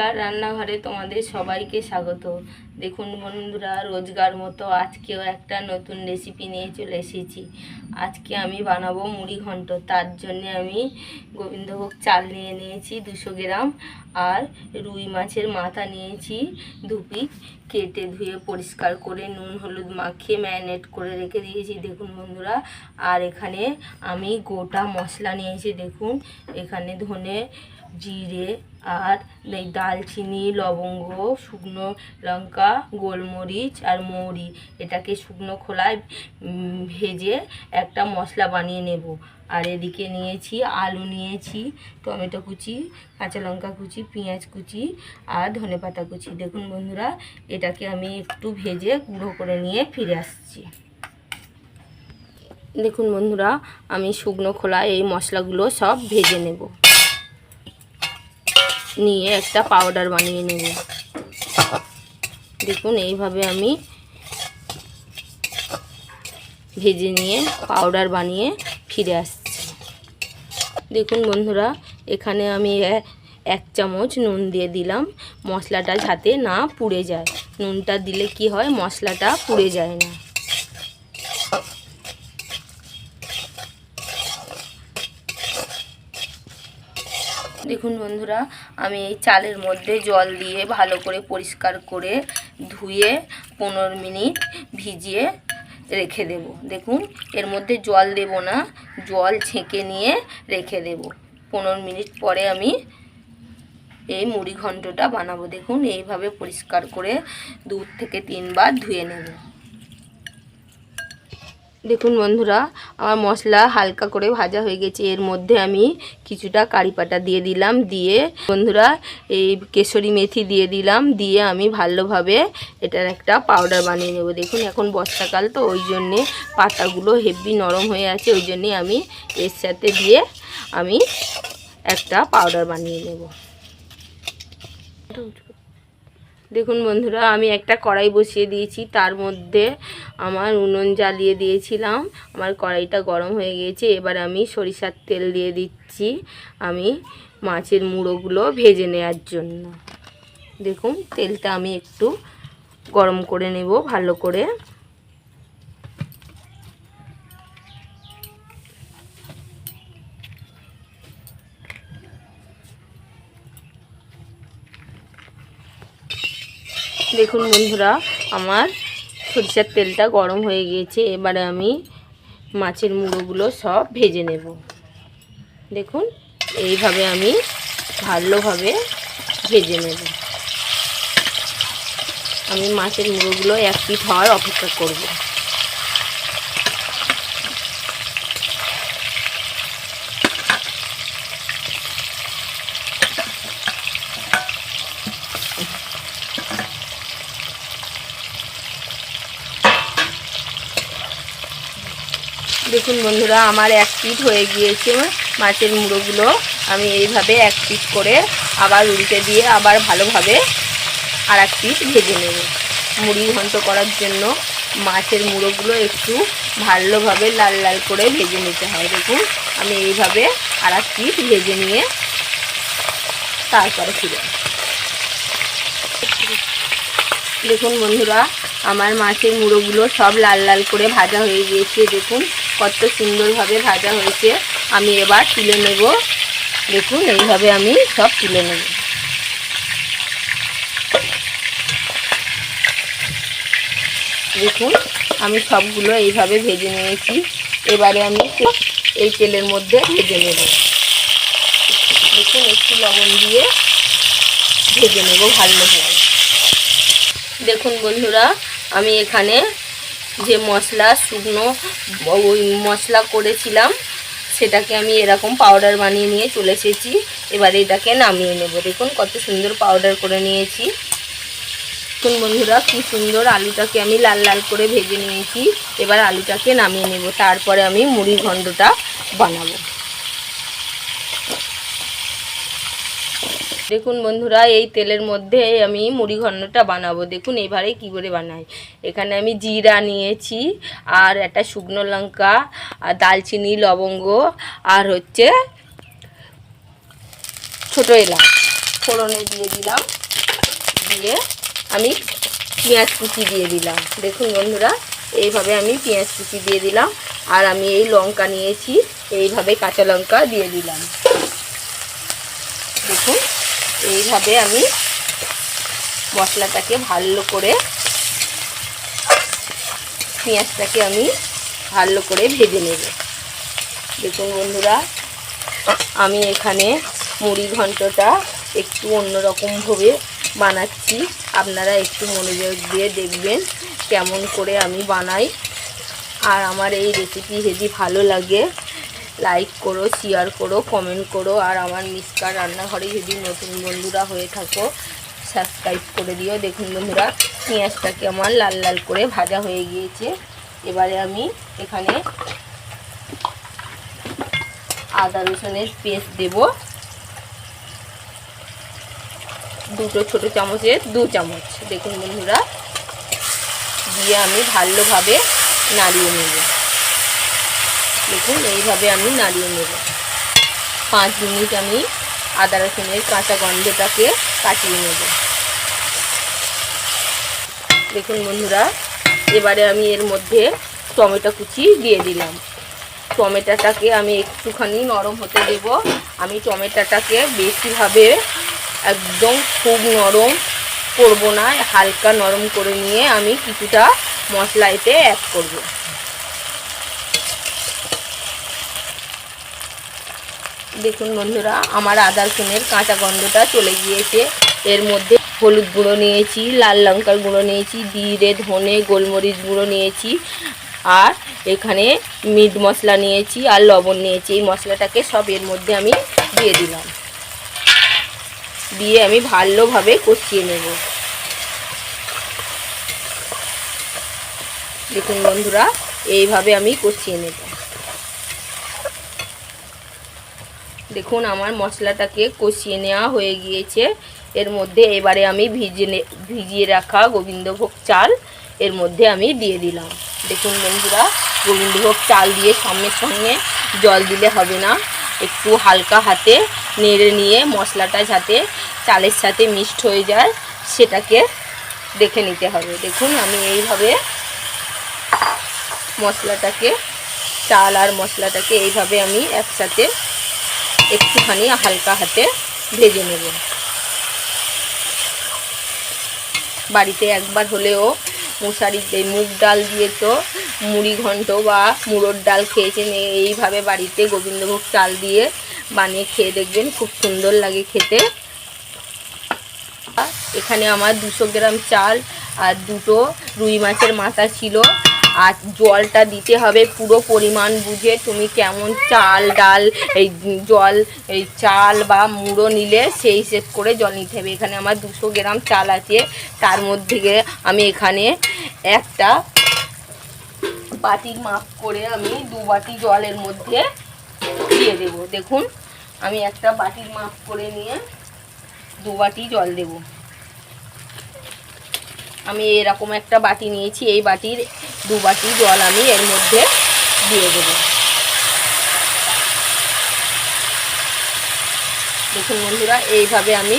নমস্কার রান্নাঘরে তোমাদের সবাইকে স্বাগত। দেখুন বন্ধুরা, রোজগার মতো আজকেও একটা নতুন রেসিপি নিয়ে চলে এসেছি। আজকে আমি বানাবো মুড়ি ঘন্ট। তার জন্য আমি গোবিন্দভোগ চাল নিয়ে নিয়েছি দুশো গ্রাম আর রুই মাছের মাথা নিয়েছি দুপি কেটে ধুয়ে পরিষ্কার করে নুন, হলুদ মাখিয়ে ম্যারিনেট করে রেখে দিয়েছি। দেখুন বন্ধুরা, আর এখানে আমি গোটা মশলা নিয়েছি। দেখুন, এখানে ধনে জিরে আর এই দালচিনি, লবঙ্গ, শুকনো লঙ্কা, গোলমরিচ আর মৌরি। এটাকে শুকনো খোলায় ভেজে একটা মশলা বানিয়ে নেব। আর এদিকে নিয়েছি আলু নিয়েছি, টমেটো কুচি, কাঁচা লঙ্কা কুচি, পেঁয়াজ কুচি আর ধনেপাতা কুচি। দেখুন বন্ধুরা, এটাকে আমি একটু ভেজে গুঁড়ো করে নিয়ে ফিরে আসছি। দেখুন বন্ধুরা, আমি শুকনো খোলা এই মশলাগুলো সব ভেজে নেব। নিয়ে একটা পাউডার বানিয়ে নেব। দেখুন, এইভাবে আমি ভেজে নিয়ে পাউডার বানিয়ে ফিরে আসছি। দেখুন বন্ধুরা, এখানে আমি এক চামচ নুন দিয়ে দিলাম। মশলাটা যাতে না পুড়ে যায়। নুনটা দিলে কি হয়? মশলাটা পুড়ে যায় না। দেখুন বন্ধুরা, আমি এই চালের মধ্যে জল দিয়ে ভালো করে পরিষ্কার করে ধুয়ে পনেরো মিনিট ভিজিয়ে রেখে দেব। দেখুন, এর মধ্যে জল দেব না, জল ছেঁকে নিয়ে রেখে দেব। পনেরো মিনিট পরে আমি এই মুড়ি ঘন্টটা বানাবো। দেখুন, এইভাবে পরিষ্কার করে দু থেকে তিনবার ধুয়ে নেব। দেখুন বন্ধুরা, আমার মশলা হালকা করে ভাজা হয়ে গেছে। এর মধ্যে আমি কিছুটা কারি পাতা দিয়ে দিলাম, দিয়ে বন্ধুরা এই কেশরি মেথি দিয়ে দিলাম, দিয়ে আমি ভালোভাবে এটার একটা পাউডার বানিয়ে নেব। দেখুন এখন বর্ষাকাল তো, ওই জন্যে পাতাগুলো হেভি নরম হয়ে আছে, ওই জন্যে আমি এর সাথে দিয়ে আমি একটা পাউডার বানিয়ে নেব। দেখুন বন্ধুরা, আমি একটা কড়াই বসিয়ে দিয়েছি, তার মধ্যে আমার উনুন জ্বালিয়ে দিয়েছিলাম, আমার কড়াইটা গরম হয়ে গিয়েছে, এবার আমি সরিষার তেল দিয়ে দিচ্ছি, আমি মাছের মুড়োগুলো ভেজে নেওয়ার জন্য। দেখুন, তেলটা আমি একটু গরম করে নেব, ভালো করে। দেখুন বন্ধুরা, আমার সরিষার তেলটা গরম হয়ে গিয়েছে, এবারে আমি মাছের মুড়োগুলো সব ভেজে নেব। দেখুন, এইভাবে আমি ভালোভাবে ভেজে নেব। আমি মাছের মুড়োগুলো এক পিঠ হওয়ার অপেক্ষা করব। দেখুন বন্ধুরা, আমার এক পিট হয়ে গিয়েছে মাছের মুড়োগুলো। আমি এইভাবে এক পিট করে আবার উল্টে দিয়ে আবার ভালোভাবে আর এক পিঠ ভেজে নেব। মুড়ি ঘন্ট করার জন্য মাছের মুড়োগুলো একটু ভালোভাবে লাল লাল করে ভেজে নিতে হয়। দেখুন, আমি এইভাবে আর এক পিঠ ভেজে নিয়ে তারপরে ফিরে দেখুন বন্ধুরা আমার মাছের মুড়োগুলো সব লাল লাল করে ভাজা হয়ে গিয়েছে। দেখুন, কত সুন্দরভাবে ভাজা হয়েছে। আমি এবার তুলে নেব। দেখুন, এইভাবে আমি সব তুলে নেব। দেখুন, আমি সবগুলো এইভাবে ভেজে নিয়েছি। এবারে আমি এই তেলের মধ্যে ভেজে নেব। দেখুন, একটু লবণ দিয়ে ভেজে নেব ভালো ভালোভাবে দেখুন, বন্ধুরা আমি এখানে যে মশলা, শুকনো ওই মশলা করেছিলাম, সেটাকে আমি এরকম পাউডার বানিয়ে নিয়ে চলে এসেছি। এবার এটাকে নামিয়ে নেব। দেখুন কত সুন্দর পাউডার করে নিয়েছি। দেখুন বন্ধুরা, কি সুন্দর আলুটাকে আমি লাল লাল করে ভেজে নিয়েছি। এবার আলুটাকে নামিয়ে নেব। তারপরে আমি মুড়ি ঘণ্টটা বানাবো। দেখুন বন্ধুরা, এই তেলের মধ্যে আমি মুড়ি ঘন্টটা বানাবো। দেখুন এবারে কী করে বানাই। এখানে আমি জিরা নিয়েছি, আর একটা শুকনো লঙ্কা, আর দালচিনি, লবঙ্গ, আর হচ্ছে ছোটো এলাচ। ফোড়নে দিয়ে দিলাম। দিয়ে আমি পেঁয়াজ কুচি দিয়ে দিলাম। দেখুন বন্ধুরা, এইভাবে আমি পেঁয়াজ কুচি দিয়ে দিলাম। আর আমি এই লঙ্কা নিয়েছি, এইভাবে কাঁচা লঙ্কা দিয়ে দিলাম। দেখুন। এইভাবে আমি মশলাটাকে ভালো করে, পেঁয়াজটাকে আমি ভালো করে ভেজে নেব। দেখুন বন্ধুরা, আমি এখানে মুড়ি ঘন্টটা একটু অন্যরকমভাবে বানাচ্ছি। আপনারা একটু মনোযোগ দিয়ে দেখবেন কেমন করে আমি বানাই। আর আমার এই রেসিপি যদি ভালো লাগে লাইক করো শেয়ার করো কমেন্ট করো, আর আমার মিসকা রান্নাঘরে যদি নতুন বন্ধুরা হয়ে থাকো সাবস্ক্রাইব করে দিও। দেখুন বন্ধুরা, পেঁয়াজটাকে আমার লাল লাল করে ভাজা হয়ে গিয়েছে। এবারে আমি এখানে আদা রসুনের পেস্ট দেব। দুটো ছোট চামচের, দু চামচ। দেখুন বন্ধুরা, দিয়ে আমি ভালোভাবে নাড়িয়ে নেব। দেখুন, এইভাবে আমি নাড়িয়ে নেব। পাঁচ মিনিট আমি আদা রসুনের কাঁচা গন্ধটাকে কাটিয়ে নেব। দেখুন বন্ধুরা, এবারে আমি এর মধ্যে টমেটো কুচি দিয়ে দিলাম। টমেটোটাকে আমি একটুখানি নরম হতে দেব। আমি টমেটোটাকে বেশিভাবে একদম খুব নরম করব না, হালকা নরম করে নিয়ে আমি কিছুটা মশলা এতে অ্যাড করব। দেখুন বন্ধুরা, আমার আদার রসুনের কাঁচা গন্ধটা চলে গিয়েছে। এর মধ্যে হলুদ গুঁড়ো নিয়েছি, লাল লঙ্কার গুঁড়ো নিয়েছি, জিরে, ধনে, গোলমরিচ গুঁড়ো নিয়েছি, আর এখানে মিট মশলা নিয়েছি আর লবণ নিয়েছি। এই মশলাটাকে সব এর মধ্যে আমি দিয়ে দিলাম। দিয়ে আমি ভালোভাবে কষিয়ে নেব। দেখুন বন্ধুরা, এইভাবে আমি কষিয়ে নেব। দেখুন, আমার মশলাটাকে কষিয়ে নেওয়া হয়ে গিয়েছে। এর মধ্যে এবারে আমি ভিজিয়ে ভিজিয়ে রাখা গোবিন্দভোগ চাল এর মধ্যে আমি দিয়ে দিলাম। দেখুন বন্ধুরা, গোবিন্দভোগ চাল দিয়ে সঙ্গে সঙ্গে জল দিলে হবে না। একটু হালকা হাতে নেড়ে নিয়ে মশলাটা যাতে চালের সাথে মিক্সড হয়ে যায়, সেটাকে দেখে নিতে হবে। দেখুন, আমি এইভাবে মশলাটাকে, চাল আর মশলাটাকে এইভাবে আমি একসাথে একটুখানি হালকা হাতে ভেজে নেব। বাড়িতে একবার হলেও মশারি মুগ ডাল দিয়ে তো মুড়ি ঘন্ট বা মুড়োর ডাল খেয়েছেন, এইভাবে বাড়িতে গোবিন্দভোগ চাল দিয়ে বানিয়ে খেয়ে দেখবেন, খুব সুন্দর লাগে খেতে। এখানে আমার দুশো গ্রাম চাল আর দুটো রুই মাছের মাথা ছিল। আর জলটা দিতে হবে পুরো পরিমাণ বুঝে। তুমি কেমন চাল, ডাল, এই জল, এই চাল বা মুড়ো নিলে সেই হিসেব করে জল নিতে হবে। এখানে আমার দুশো গ্রাম চাল আছে। তার মধ্যে আমি এখানে একটা বাটির মাপ করে আমি দু বাটি জলের মধ্যে দিয়ে দেব। দেখুন, আমি একটা বাটির মাপ করে নিয়ে দু বাটি জল দেব। আমি এরকম একটা বাটি নিয়েছি। এই বাটির দু বাটি জল আমি এর মধ্যে দিয়ে দেব। দেখুন বন্ধুরা, এইভাবে আমি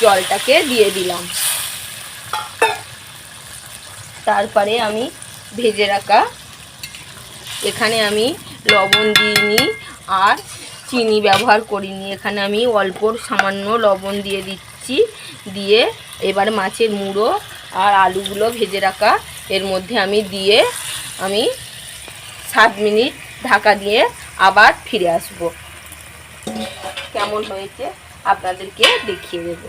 জলটাকে দিয়ে দিলাম। তারপরে আমি ভেজে রাখা, এখানে আমি লবণ দিইনি আর চিনি ব্যবহার করিনি। এখানে আমি অল্প সামান্য লবণ দিয়ে দিচ্ছি, দিয়ে এবার মাছের মুড়ো আর আলুগুলো ভেজে রাখা এর মধ্যে আমি দিয়ে আমি সাত মিনিট ঢাকা দিয়ে আবার ফিরে আসব। কেমন হয়েছে আপনাদেরকে দেখিয়ে দেব।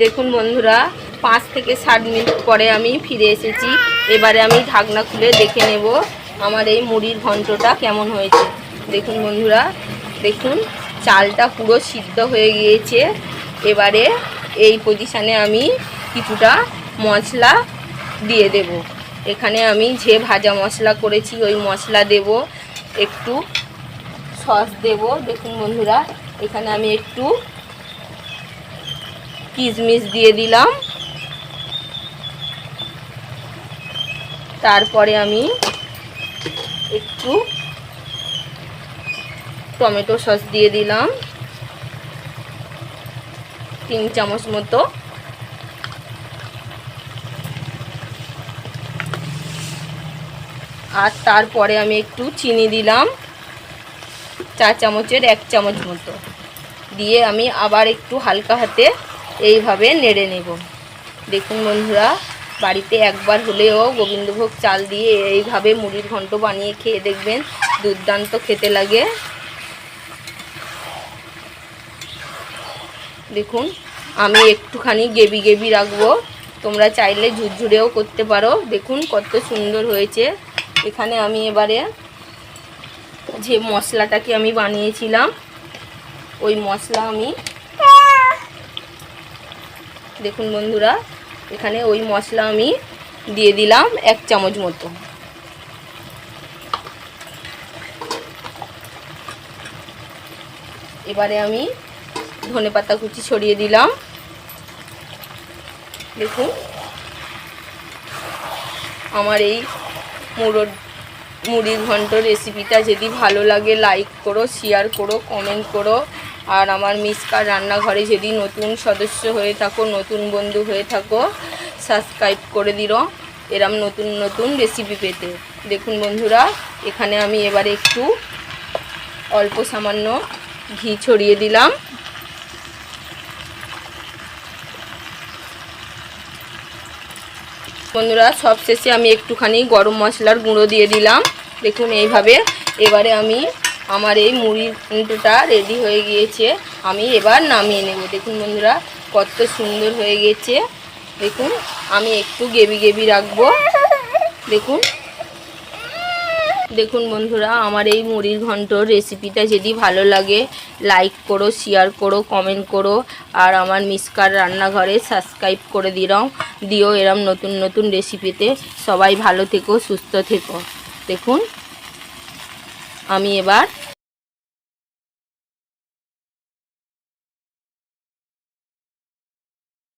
দেখুন বন্ধুরা, পাঁচ থেকে ষাট মিনিট পরে আমি ফিরে এসেছি। এবারে আমি ঢাকনা খুলে দেখে নেব আমার এই মুড়ির ঘন্টটা কেমন হয়েছে। দেখুন বন্ধুরা, দেখুন, চালটা পুরো সিদ্ধ হয়ে গিয়েছে। এবারে এই পজিশানে আমি কিছুটা মশলা দিয়ে দেব। এখানে আমি যে ভাজা মশলা করেছি, ওই মশলা দেব। একটু সস দেব। দেখুন বন্ধুরা, এখানে আমি একটু কিশমিশ দিয়ে দিলাম। তারপরে আমি একটু টমেটো সস দিয়ে দিলাম। তিন চামচ মতো আর তারপরে আমি একটু চিনি দিলাম, চা চামচের এক চামচ মতো। দিয়ে আমি আবার একটু হালকা হাতে এইভাবে নেড়ে নেব। দেখুন বন্ধুরা, বাড়িতে একবার হলেও গোবিন্দভোগ চাল দিয়ে এইভাবে মুড়ির ঘন্ট বানিয়ে খেয়ে দেখবেন, দুর্দান্ত খেতে লাগে। দেখুন, আমি একটুখানি গেবি গেবি রাখব। তোমরা চাইলে ঝুরঝুরেও করতে পারো। দেখুন কত সুন্দর হয়েছে। এখানে আমি এবারে যে মশলাটাকে আমি বানিয়েছিলাম, ওই মশলা আমি দেখুন বন্ধুরা, এখানে ওই মশলা আমি দিয়ে দিলাম এক চামচ মতো। এবারে আমি ধনে পাতা কুচি ছড়িয়ে দিলাম। দেখুন, আমার এই মুড়োর মুড়ির ঘন্ট রেসিপিটা যদি ভালো লাগে লাইক করো শেয়ার করো কমেন্ট করো। আর আমার মিসকার রান্নাঘরে যদি নতুন সদস্য হয়ে থাকো, নতুন বন্ধু হয়ে থাকো সাবস্ক্রাইব করে দিও এরম নতুন নতুন রেসিপি পেতে। দেখুন বন্ধুরা, এখানে আমি এবারে একটু অল্প সামান্য ঘি ছড়িয়ে দিলাম। বন্ধুরা সবশেষে আমি একটুখানি গরম মশলার গুঁড়ো দিয়ে দিলাম। দেখুন এইভাবে। এবারে আমি আমার এই মুড়িটা রেডি হয়ে গিয়েছে। আমি এবার নামিয়ে নেব। দেখুন বন্ধুরা, কত সুন্দর হয়ে গেছে। দেখুন, আমি একটু গেবি গেবি রাখব। দেখুন দেখুন বন্ধুরা, আমার এই মুড়ির ঘন্টর রেসিপিটা যদি ভালো লাগে লাইক করো শেয়ার করো কমেন্ট করো, আর আমার মিসকার রান্নাঘরে সাবস্ক্রাইব করে দিও দিও এরম নতুন নতুন রেসিপিতে সবাই ভালো থেকো, সুস্থ থেকো। দেখুন, আমি এবার